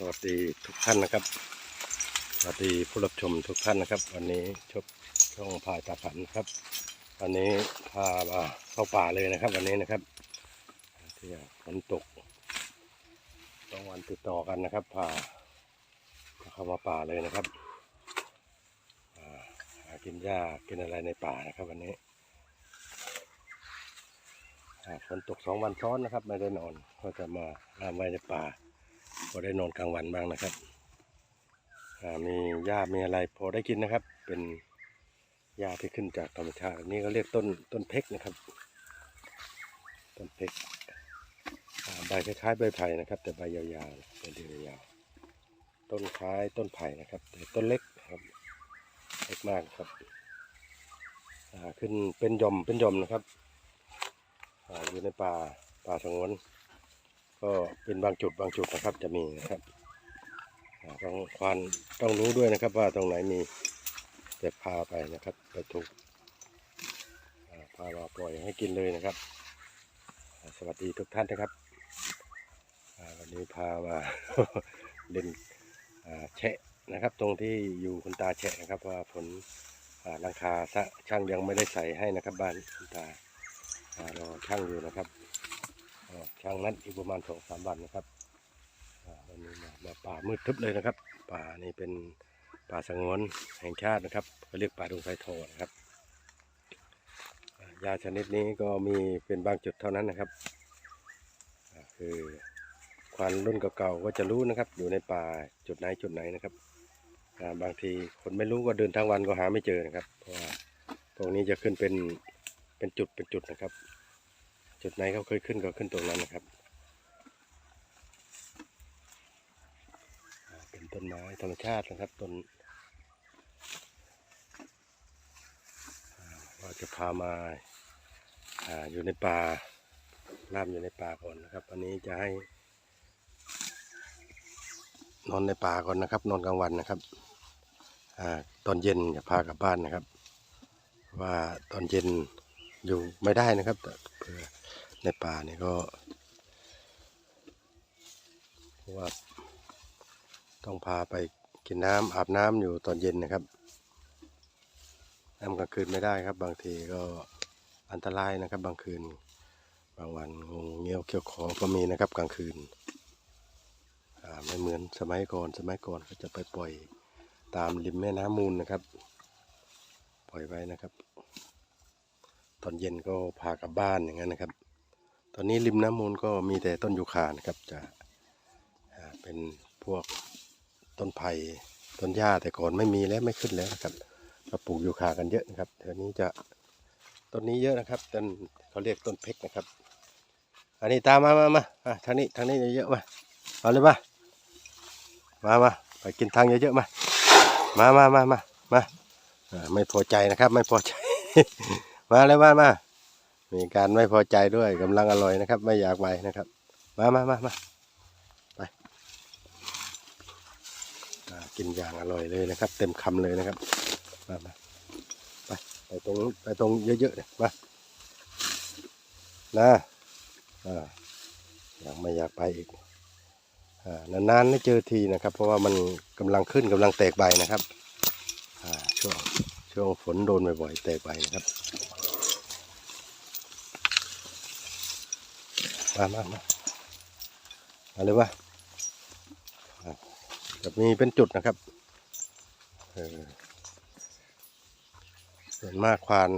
สวัสดีทุกท่านนะครับ สวัสดีผู้รับชมทุกท่านนะครับ วันนี้ชบช่องพาตาผันครับวันนี้พามาเข้าป่าเลยนะครับ วันนี้นะครับที่ฝนตกสองวันติดต่อกันนะครับพาเข้ามาป่าเลยนะครับอาหากินหญ้ากินอะไรในป่านะครับ วันนี้ฝนตกสองวันซ้อนนะครับ ไม่ได้นอนก็จะมาลามไว้ในป่า อได้นอนกลางวันบ้างนะครับมีหญ้ามีอะไรพอได้กินนะครับ เป็นหญ้าที่ขึ้นจากธรรมชาตินี่เขาเรียกต้นต้นเพกนะครับ ต้นเพกใบคล้ายๆใบไผ่นะครับ แต่ใบยาวๆเป็นเดียวยาวๆต้นคล้ายต้นไผ่นะครับ แต่ต้นเล็กครับเล็กมากครับขึ้นเป็นยอมเป็นยอมนะครับออยู่ในป่าป่าสงวน ก็เป็นบางจุดบางจุดนะครับจะมีนะครับต้องควานต้องรู้ด้วยนะครับว่าตรงไหนมีจะพาไปนะครับไปถูกอ่าพามาปล่อยให้กินเลยนะครับ สวัสดีทุกท่านนะครับวันนี้พามาเล่นแฉะนะครับ ตรงที่อยู่คุณตาแฉะนะครับว่าฝนอ่าหลังคาช่างยังไม่ได้ใส่ให้นะครับ บ้านคุณตารอช่างอยู่นะครับ ช่างนั้นอีกประมาณสองสามวันนะครับวันนี้มามาป่ามืดทึบเลยนะครับ ป่านี่เป็นป่าสงวนแห่งชาตินะครับเขาเรียกป่าดงไทรทนะครับยาชนิดนี้ก็มีเป็นบางจุดเท่านั้นนะครับคือควันรุ่นเก่าๆก็จะรู้นะครับ อยู่ในป่าจุดไหนจุดไหนนะครับบางทีคนไม่รู้ก็เดินทางวันก็หาไม่เจอนะครับ เพราะว่าตรงนี้จะขึ้นเป็นเป็นจุดเป็นจุดนะครับ จุดไหนเขาเคยขึ้นก็ขึ้นตรงนั้นนะครับ เป็นต้นไม้ธรรมชาตินะครับต้นอ่าเราจะพามาอาอยู่ในป่าล่ามอยู่ในป่าก่อนนะครับวันนี้จะให้นอนในป่าก่อนนะครับ นอนกลางวันนะครับอตอนเย็นอย่าพากลับบ้านนะครับ ว่าตอนเย็น อยู่ไม่ได้นะครับเพื่อในป่านี่ก็เพราะว่าต้องพาไปกินน้ำอาบน้ำอยู่ตอนเย็นนะครับน้ำกลางคืนไม่ได้ครับ บางทีก็อันตรายนะครับ บางคืน บางวันงูเงี้ยวเขี้ยวขอก็มีนะครับ กลางคืนไม่เหมือนสมัยก่อนสมัยก่อนเขาจะไปปล่อยตามริมแม่น้ำมูลนะครับ ปล่อยไว้นะครับ อนเย็นก็พากลับบ้านอย่างนั้นนะครับ ตอนนี้ริมน้ำมูลก็มีแต่ต้นยูคานะครับจะเป็นพวกต้นไผ่ต้นหญ้าแต่ก่อนไม่มีแล้วไม่ขึ้นแล้วนะครับก็ปลูกยูคากันเยอะนะครับแถวนี้จะต้นนี้เยอะนะครับต้นเขาเรียกต้นเพกนะครับ อันนี้ตามมามามาทางนี้ทางนี้เยอะมาเอาเลยมามามาไปกินทางเยอะๆมามามามามามาไม่พอใจนะครับ ไม่พอใจ มาเลยมามามีการไม่พอใจด้วยกำลังอร่อยนะครับ ไม่อยากไปนะครับ มามามามาไปกินอย่างอร่อยเลยนะครับ เต็มคำเลยนะครับมามาไปไปตรงไปตรงเยอะๆเนี่ยมานะอ่ายังไม่อยากไปอีกนานๆไม่เจอทีนะครับ เพราะว่ามันกำลังขึ้นกำลังแตกใบนะครับช่วงช่วงฝนโดนบ่อยๆแตกใบนะครับ มามามามาเลยว่าแบบนี้เป็นจุดนะครับเออส่วนมากควาน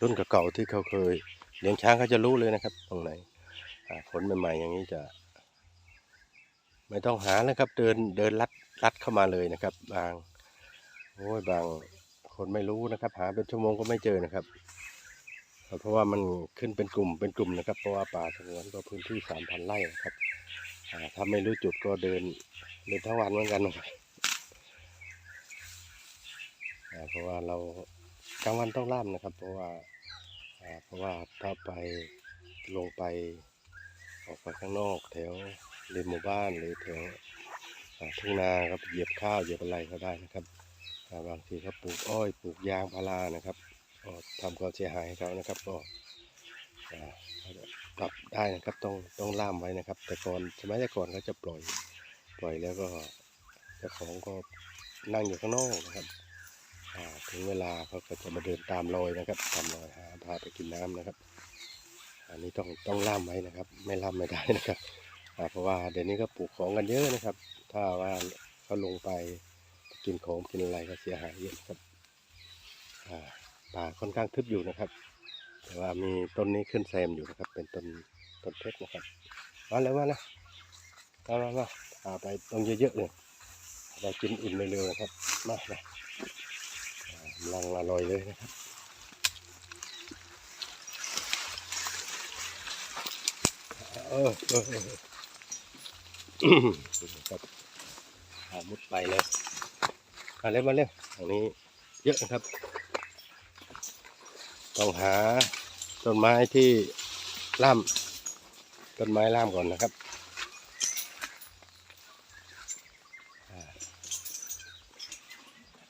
รุ่นเก่าๆที่เขาเคยเลี้ยงช้างเขาจะรู้เลยนะครับ ตรงไหนผลใหม่ๆอย่างนี้จะ ไม่ต้องหาแล้วครับ เดินเดินลัดลัดเข้ามาเลยนะครับ บางโอ้ยบางคนไม่รู้นะครับ หาเป็นชั่วโมงก็ไม่เจอนะครับ เพราะว่ามันขึ้นเป็นกลุ่มเป็นกลุ่มนะครับ เพราะว่าป่าสงวนก็พื้นที่สามพันไร่นะครับถ้าไม่รู้จุดก็เดินเดินทั้งวันเหมือนกันนะครับอ่าเพราะว่าเรากลางวันต้องล่ามนะครับ เพราะว่าเพราะว่าถ้าไปลงไปออกไปข้างนอกแถวริมหมู่บ้านหรือแถวทุ่งนาครับเหยียบข้าวเหยียบอะไรก็ได้นะครับบางทีเขาปลูกอ้อยปลูกยางพารานะครับ ก็ทำความเสียหายให้เขานะครับ ก็ปรับได้นะครับต้องต้องล่ามไว้นะครับ แต่ก่อนสมัยแต่ก่อนเขาจะปล่อยปล่อยแล้วก็เจ้าของก็นั่งอยู่ข้างนอกนะครับถึงเวลาเขาก็จะมาเดินตามรอยนะครับตามรอยหาพาไปกินน้ำนะครับ อันนี้ต้องต้องล่ามไว้นะครับ ไม่ล่ามไม่ได้นะครับเพราะว่าเดี๋ยวนี้ก็ปลูกของกันเยอะนะครับ ถ้าว่าเขาลงไปกินของกินอะไรก็เสียหายเยอะนะครับอ่า ป่าค่อนข้างทึบอยู่นะครับ แต่ว่ามีต้นนี้ขึ้นแซมอยู่นะครับ เป็นต้นต้นเพชรนะครับมาแล้วมาแล้วมามามาพาไปตรงเยอะๆเลยเรากินอิ่มเร็วๆนะครับ มาไปกำลังอร่อยเลยนะครับเออเออเออครับอามุดไปเลยมาเร็วมาเร็วทางนี้เยอะนะครับ ต้องหาต้นไม้ที่ล่ามต้นไม้ล่ามก่อนนะครับอ่า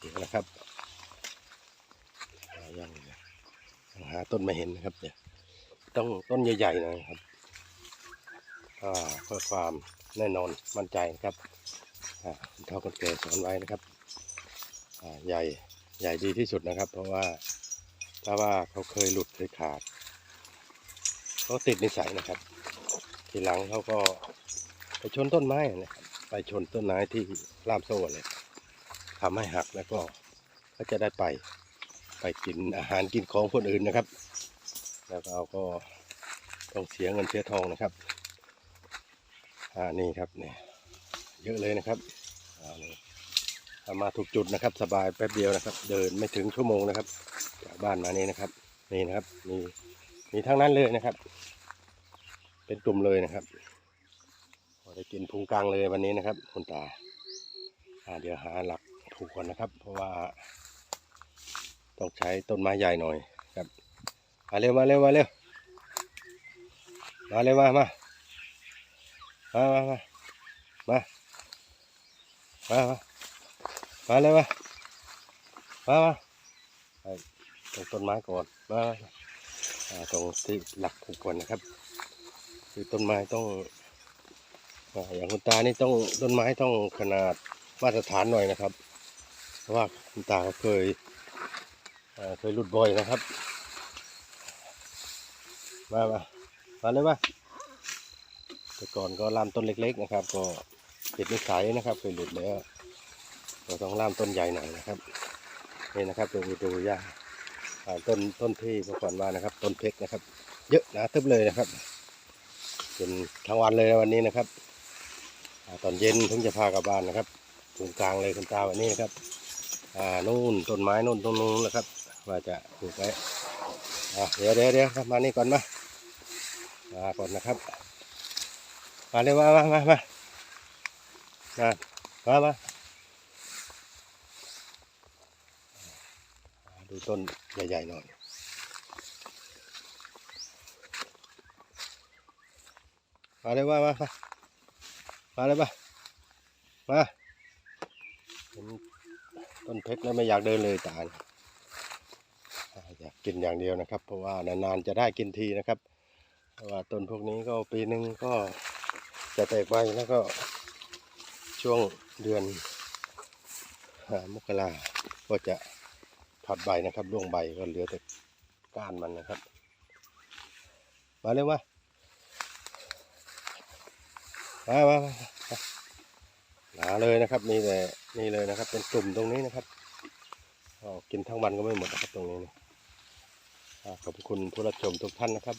นี่นะครับหายังเนี่ยต้องหาต้นไม่เห็นนะครับเดี๋ยวต้องต้นใหญ่ๆหน่อยครับเพื่อความแน่นอนมั่นใจนะครับอ่าคุณเท่าคนแก่สอนไว้นะครับใหญ่ใหญ่ดีที่สุดนะครับ เพราะว่า ถ้าว่าเขาเคยหลุดเคยขาดเขาติดนิสัยนะครับ ทีหลังเขาก็ไปชนต้นไม้นะครับไปชนต้นไม้ที่ล่ามโซ่เลยทำให้หักแล้วก็เขาจะได้ไปไปกินอาหารกินของคนอื่นนะครับ แล้วเอาก็ต้องเสียเงินเสียทองนะครับอ่านี่ครับเนี่ยเยอะเลยนะครับอ่านี่ามาถูกจุดนะครับ สบายแป๊บเดียวนะครับ เดินไม่ถึงชั่วโมงนะครับ จากบ้านมานี่นะครับ นี่นะครับ มีมีทั้งนั้นเลยนะครับ เป็นกลุ่มเลยนะครับพอได้กินพุงกลางเลยวันนี้นะครับ คุณตาเดี๋ยวหาหลักถูกก่อนนะครับ เพราะว่าต้องใช้ต้นไม้ใหญ่หน่อยครับมาเร็วมาเร็วมาเร็วมาเร็วมามามามามามามามามาเลยมามามา ตรงต้นไม้ก่อนมามาอ่าตรงที่หลักก่อนนะครับ คือต้นไม้ต้องอย่างคุณตานี่ต้องต้นไม้ต้องขนาดมาตรฐานหน่อยนะครับ เพราะว่าคุณตาเขาเคยเคยหลุดบ่อยนะครับ มามามาเลยมาแต่ก่อนก็ล่ามต้นเล็ก ๆ นะครับ ก็ติดนิสัยนะครับเคยหลุดแล้วเราต้องล่ามต้นใหญ่หน่อยนะครับนี่นะครับดูดูหญ้าอ่า ต้นต้นที่เมื่อก่อนว่านะครับ ต้นเพกนะครับ เยอะนะทึบเลยนะครับเป็นทั้งวันเลยวันนี้นะครับอตอนเย็นถึงจะพากลับบ้านนะครับตรงกลางเลยคุณตาวันนี้นะครับอ่านู่นต้นไม้นู่นตรงนู้นนะครับ ว่าจะปลูกไว้อ่าเดี๋ยวเดี๋ยวเดี๋ยวมานี่ก่อนมามาก่อนนะครับ มาเลยมามามามามามามา ดูต้นใหญ่ๆหน่อยมาเลยมามามามาเลยมามาเห็นต้นเพชรแล้วไม่อยากเดินเลยตาอยากกินอย่างเดียวนะครับ เพราะว่านานๆจะได้กินทีนะครับเพราะว่าต้นพวกนี้ก็ปีหนึ่งก็จะแตกใบแล้วก็ช่วงเดือนมกราก็จะ ผัดใบนะครับร่วงใบก็เหลือแต่ก้านมันนะครับ มาเร็วมามามามามาหนาเลยนะครับนี่แต่นี่เลยนะครับ เป็นกลุ่มตรงนี้นะครับอ๋อกินทั้งวันก็ไม่หมดนะครับตรงนี้นะขอบคุณผู้รับชมทุกท่านนะครับ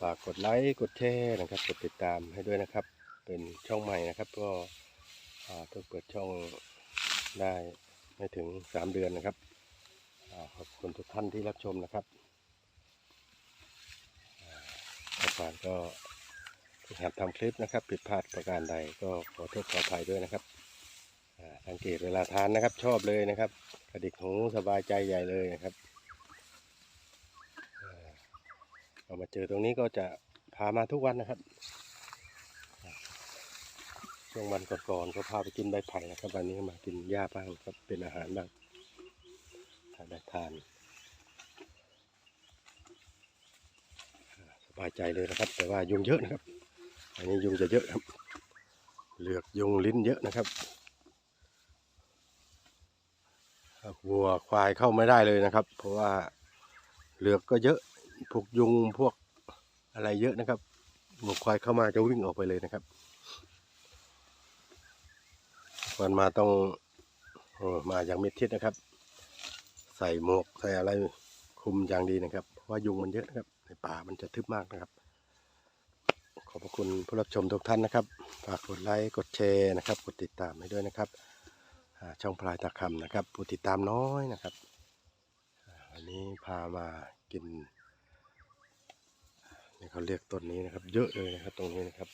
ฝากกดไลค์กดแชร์นะครับ กดติดตามให้ด้วยนะครับ เป็นช่องใหม่นะครับ ก็อ่าเพิ่งเปิดช่องได้ไม่ถึงสามเดือนนะครับ ขอบคุณทุกท่านที่รับชมนะครับอ่าก่อนก็ที่หัดทำคลิปนะครับผิดพลาดประการใดก็ขอโทษขออภัยด้วยนะครับสังเกตเวลาทานนะครับชอบเลยนะครับกระดิกหูสบายใจใหญ่เลยนะครับเรามาเจอตรงนี้ก็จะพามาทุกวันนะครับช่วงวันก่อนๆก็พาไปกินใบไผ่นะครับ วันนี้มากินหญ้าบ้างครับเป็นอาหารบ้างาได้ทาน สบายใจเลยนะครับ แต่ว่ายุงเยอะนะครับ อันนี้ยุงจะเยอะครับ เหลือกยุงลิ้นเยอะนะครับวัวควายเข้าไม่ได้เลยนะครับ เพราะว่าเหลือกก็เยอะพวกยุงพวกอะไรเยอะนะครับหมูควายเข้ามาจะวิ่งออกไปเลยนะครับก่อนมาต้องโอ้มาอย่างมิดทิศนะครับ ส่หมวกใส่อะไรคุมอย่างดีนะครับ เพราะว่ายุงมันเยอะนะครับ ในป่ามันจะทึบมากนะครับ ขอบพระคุณผู้รับชมทุกท่านนะครับ ฝากกดไลค์กดแชร์นะครับ กดติดตามให้ด้วยนะครับช่องพลายตาคำนะครับ ผู้ติดตามน้อยนะครับวันนี้พามากินนี่เขาเรียกต้นนี้นะครับ เยอะเลยนะครับ ตรงนี้นะครับ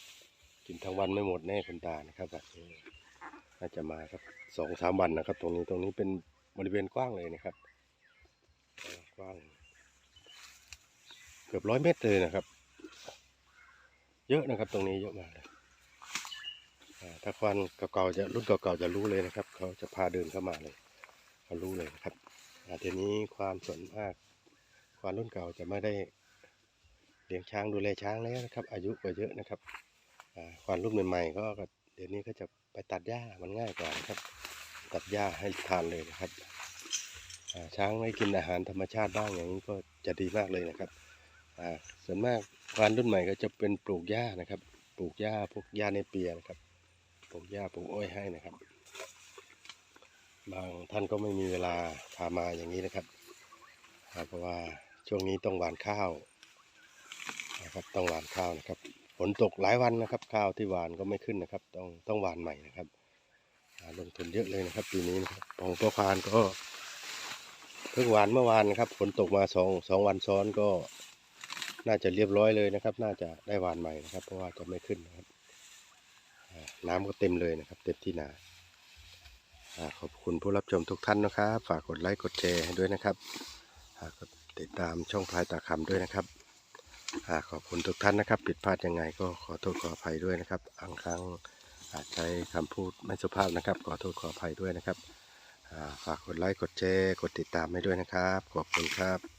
กินทั้งวันไม่หมดแน่คุณตานะครับแบบนี้น่าจะมาครับสองสามวันนะครับ ตรงนี้ตรงนี้เป็นบริเวณกว้างเลยนะครับ กว้างเกือบร้อยเมตรเลยนะครับ เยอะนะครับตรงนี้เยอะมากเลยถ้าควันเก่าๆจะรุ่นเก่าๆจะรู้เลยนะครับ เขาจะพาเดินเข้ามาเลยเขารู้เลยนะครับทีนี้ความส่วนมากควานรุ่นเก่าจะไม่ได้เลี้ยงช้างดูแลช้างแล้วนะครับ อายุก็เยอะนะครับควานรุ่นใหม่ๆก็ก็เดี๋ยวนี้ก็จะไปตัดหญ้ามันง่ายกว่านะครับ ตัดหญ้าให้ทานเลยนะครับ ช้างให้กินอาหารธรรมชาติบ้างอย่างนี้ก็จะดีมากเลยนะครับส่วนมากควานรุ่นใหม่ก็จะเป็นปลูกหญ้านะครับ ปลูกหญ้าพวกหญ้าในเปียนะครับ ปลูกหญ้าปลูกอ้อยให้นะครับ บางท่านก็ไม่มีเวลาพามาอย่างนี้นะครับ เพราะว่าช่วงนี้ต้องหว่านข้าวนะครับ ต้องหว่านข้าวนะครับ ฝนตกหลายวันนะครับ ข้าวที่หว่านก็ไม่ขึ้นนะครับ ต้องต้องหว่านใหม่นะครับลงทุนเยอะเลยนะครับปีนี้นะครับของพ่อควานก็ พิ่งหวานเมื่อวานนะครับฝนตกมาสองสองวันซ้อนก็ น่าจะเรียบร้อยเลยนะครับ น่าจะได้หวานใหม่นะครับ เพราะว่าจะไม่ขึ้นนะครับน้ำก็เต็มเลยนะครับ เต็มที่นาขอบคุณผู้รับชมทุกท่านนะครับ ฝากกดไลค์กดแชร์ให้ด้วยนะครับกดติดตามช่องพลายตาคำด้วยนะครับขอบคุณทุกท่านนะครับผิดพลาดยังไงก็ขอโทษขออภัยด้วยนะครับบางครั้งอาจใช้คำพูดไม่สุภาพนะครับ ขอโทษขออภัยด้วยนะครับ ฝากกดไลค์ กดแชร์ กดติดตามให้ด้วยนะครับ ขอบคุณครับ